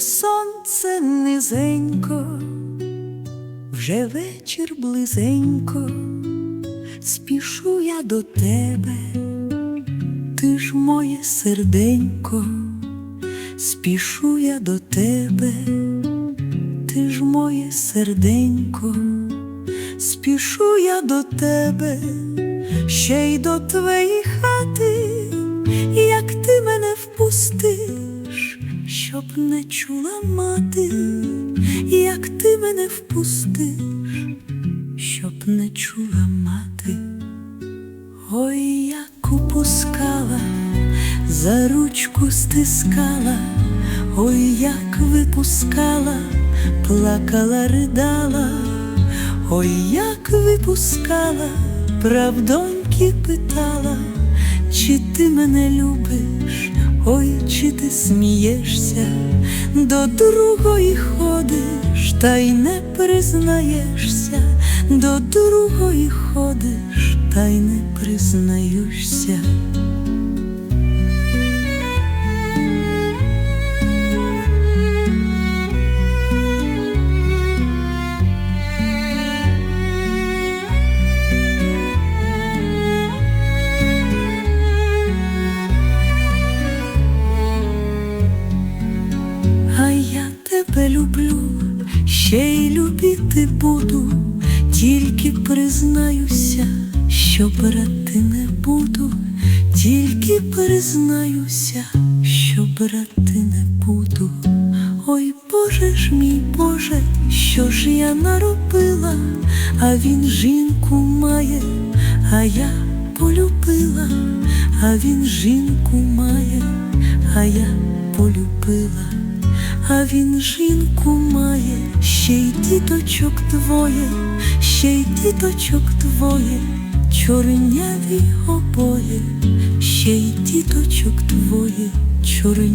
сонце низенько, вже вечір близенько, спішу я до тебе, ти ж моє серденько, спішу я до тебе, ти ж моє серденько, спішу я до тебе, ще й до твоєї хати, щоб не чула мати, як ти мене впустиш, щоб не чула мати. Ой, як упускала, за ручку стискала, ой, як випускала, плакала, ридала, ой, як випускала, правдоньки питала, чи ти мене любиш, ой, чи ти смієшся, до другої ходиш, та й не признаєшся, до другої ходиш, та й не признаєшся. Ще й любити буду, тільки признаюся, що брати не буду, тільки признаюся, що брати не буду. Ой, Боже ж мій Боже, що ж я наробила, а він жінку має, а я полюбила, а він жінку має, а я полюбила, а він жінку має, ще й діточок двоє, ще й діточок двоє, чорняві обоє, ще й діточок двоє, чорняві.